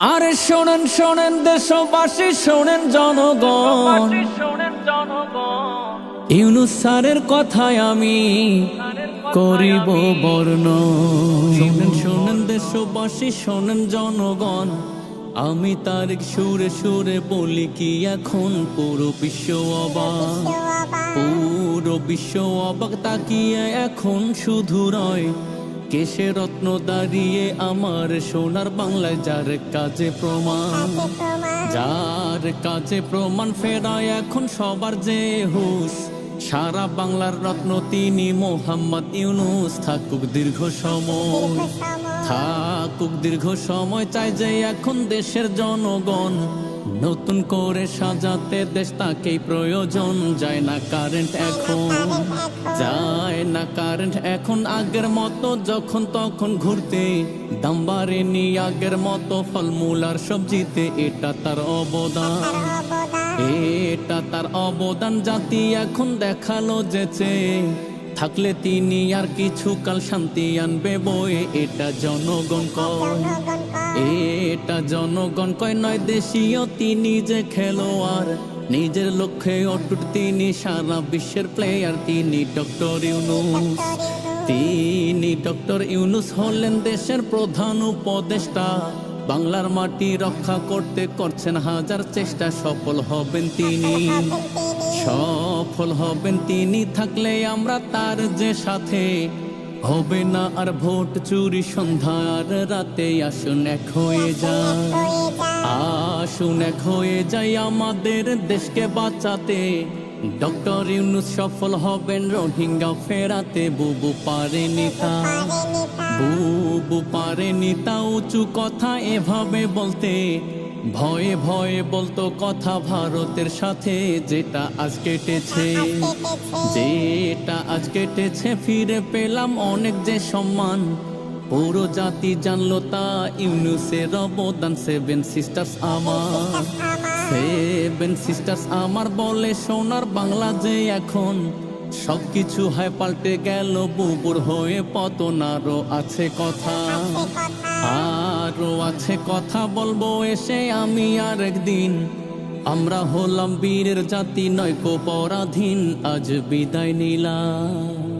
আরে শোনেন শোনেন দেশবাসী শোনেন জনগণ। ইউনুস স্যারের কথায় আমি করিব বর্ণ। শোনেন শোনেন দেশবাসী শোনেন জনগণ। আমি তার সুরে সুরে বলি কি এখন পুরো বিশ্ব অবাক। পুরো বিশ্ব অবাক তাকিয়ে এখন শুধু রয়। কেশে রত্ন দাঁড়িয়ে আমার সোনার বাংলায় যার কাজে প্রমাণ যার কাজে প্রমাণ ফেরায় এখন সবার যে হুশ। সারা বাংলার রত্ন তিনি মোহাম্মদ ইউনুস থাকুক দীর্ঘ সময়। থাকুক দীর্ঘ সময় চাই যে এখন দেশের জনগণ। নতুন করে সাজাতে দেশ তাকেই প্রয়োজন। যায় না কারেন্ট এখন, যায় না কারেন্ট এখন। আগের মতো যখন তখন ঘুরতে, দাম বাড়েনি আগের মতো। ফলমূল আর সবজিতে এটা তার অবদান। এটা তার অবদান। জাতি এখন দেখাল যেচে থাকলে তিনি আর কিছু কাল শান্তি আনবে বয়ে। এটা জনগণ কয়। এটা জনগণ কয়, নয় দেশীয় তিনি যে খেলোয়াড়। নিজের লক্ষ্যে অটুট তিনি সারা বিশ্বের প্লেয়ার তিনি ডক্টর ইউনুস। তিনি ডক্টর ইউনুস হলেন দেশের প্রধান উপদেষ্টা। বাংলার মাটি রক্ষা করতে করছেন হাজার চেষ্টা, সফল হবেন তিনি। সফল হবেন তিনি, থাকলে আমরা তার যে সাথে। হবে না আর ভোট চুরি সন্ধ্যার রাতে। আসুন এক হয়ে যায় আসুন এক হয়ে যাই আমাদের দেশকে বাঁচাতে। ডক্টর ইউনুস সফল হবেন, রোহিঙ্গা ফেরাতে। বুবু পারেনি তা বুবু পারেনি তা উঁচু কথা এভাবে বলতে। ভয়ে ভয়ে বলতো কথা ভারতের সাথে যেটা আজ কেটেছে। যেটা আজ কেটেছে ফিরে পেলাম অনেক যে সম্মান। পুরো জাতি জানলো তা ইউনুসের অবদান। সেভেন সিস্টার্স আমার। সেভেন সিস্টার্স আমার বলে সোনার বাংলা যে এখন। সবকিছু হয় পাল্টে গেল, বুবুর হয়ে পতন আরও আছে কথা। আরও আছে কথা বলব এসে আমি আর একদিন আমরা হলাম বীরের জাতি, নয় পরাধীন আজ বিদায় নিলাম।